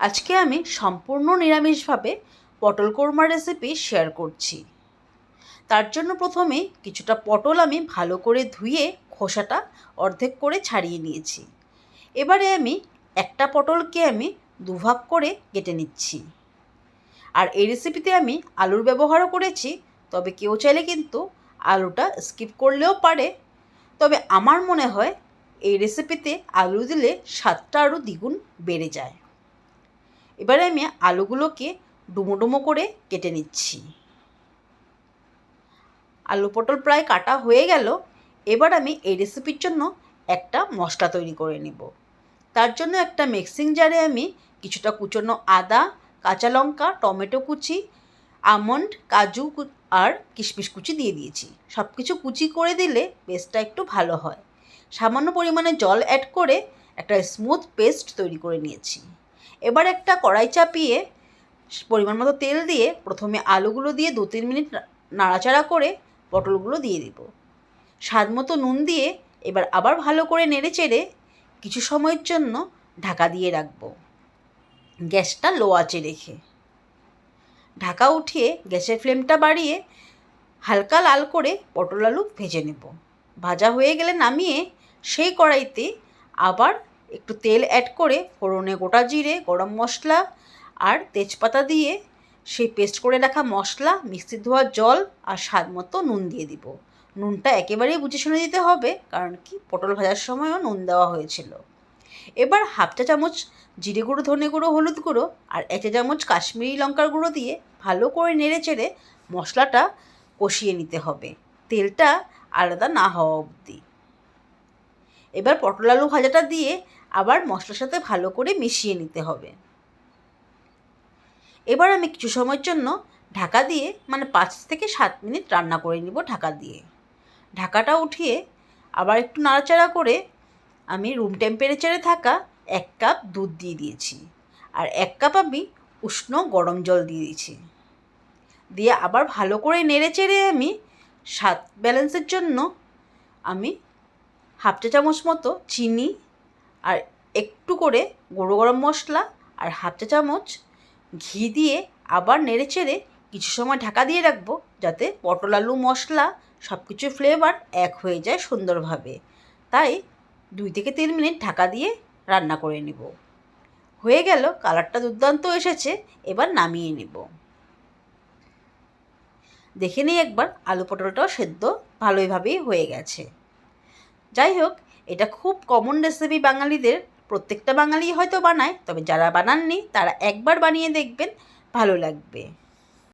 আজকে আমি সম্পূর্ণ নিরামিষভাবে পটল কোরমা রেসিপি শেয়ার করছি। তার জন্য প্রথমে কিছুটা পটল আমি ভালো করে ধুয়ে খোসাটা অর্ধেক করে ছাড়িয়ে নিয়েছি। এবারে আমি একটা পটলকে আমি দুভাগ করে কেটে নিচ্ছি। আর এই রেসিপিতে আমি আলুর ব্যবহারও করেছি, তবে কেউ চাইলে কিন্তু আলুটা স্কিপ করলেও পারে। তবে আমার মনে হয় এই রেসিপিতে আলু দিলে স্বাদটা আরও দ্বিগুণ বেড়ে যায়। এবারে আমি আলুগুলোকে ডুমো ডুমো করে কেটে নিচ্ছি। আলু পটল প্রায় কাটা হয়ে গেল, এবার আমি এই রেসিপির জন্য একটা মশলা তৈরি করে নেব। তার জন্য একটা মিক্সিং জারে আমি কিছুটা কুচনো আদা, কাঁচা লঙ্কা, টমেটো কুচি আমন্ড কাজু আর কিশমিশ কুচি দিয়ে দিয়েছি। সব কিছু কুচি করে দিলে পেস্টটা একটু ভালো হয়। সামান্য পরিমাণে জল অ্যাড করে একটা স্মুথ পেস্ট তৈরি করে নিয়েছি। এবার একটা কড়াই চাপিয়ে পরিমাণ মতো তেল দিয়ে প্রথমে আলুগুলো দিয়ে দু তিন মিনিট নাড়াচাড়া করে পটলগুলো দিয়ে দিব। স্বাদ মতো নুন দিয়ে এবার আবার ভালো করে নেড়ে চেড়ে কিছু সময়ের জন্য ঢাকা দিয়ে রাখব। গ্যাসটা লো আঁচে রেখে। ঢাকা উঠিয়ে গ্যাসের ফ্লেমটা বাড়িয়ে হালকা লাল করে পটল আলু ভেজে নেব। ভাজা হয়ে গেলে নামিয়ে সেই কড়াইতে আবার একটু তেল অ্যাড করে ফোড়নে গোটা জিরে, গরম মশলা আর তেজপাতা দিয়ে সেই পেস্ট করে রাখা মশলা মিক্সি ধোয়া জল আর স্বাদ মতো নুন দিয়ে দিব। নুনটা একেবারেই বুঝে শুনে দিতে হবে, কারণ কি? পটল ভাজার সময়ও নুন দেওয়া হয়েছিল। এবার হাফ চা চামচ জিরে গুঁড়ো, ধনে গুঁড়ো, হলুদ গুঁড়ো আর এক চা চামচ কাশ্মীরি লঙ্কার গুঁড়ো দিয়ে ভালো করে নেড়ে চেড়ে মশলাটা কষিয়ে নিতে হবে। তেলটা আলাদা না হওয়া অবধি। এবার পটল আলু ভাজাটা দিয়ে আবার মশলার সাথে ভালো করে মিশিয়ে নিতে হবে। এবার আমি কিছু সময়ের জন্য ঢাকা দিয়ে মানে পাঁচ থেকে সাত মিনিট রান্না করে নিব ঢাকা দিয়ে। ঢাকাটা উঠিয়ে আবার একটু নাড়াচাড়া করে আমি রুম টেম্পারেচারে থাকা এক কাপ দুধ দিয়ে দিয়েছি। আর এক কাপ আমি উষ্ণ গরম জল দিয়ে দিয়েছি। দিয়ে আবার ভালো করে নেড়ে চেড়ে আমি স্বাদ ব্যালেন্সের জন্য আমি হাফ চা চামচ মতো চিনি আর একটু করে গুঁড়ো গরম মশলা আর হাফ চা চামচ ঘি দিয়ে আবার নেড়ে চেড়ে কিছু সময় ঢাকা দিয়ে রাখব যাতে পটল আলু মশলা সব কিছু ফ্লেভার এক হয়ে যায় সুন্দরভাবে। তাই দুই থেকে তিন মিনিট ঢাকা দিয়ে রান্না করে নিব। হয়ে গেল, কালারটা দুর্দান্ত এসেছে, এবার নামিয়ে নেব। দেখে নিই একবার আলু পটলটাও সেদ্ধ ভালোইভাবেই হয়ে গেছে। যাই হোক, এটা খুব কমন রেসিপি বাঙালিদের। প্রত্যেকটা বাঙালি হয়তো বানায়, তবে যারা বানাননি, তারা একবার বানিয়ে দেখবেন, ভালো লাগবে।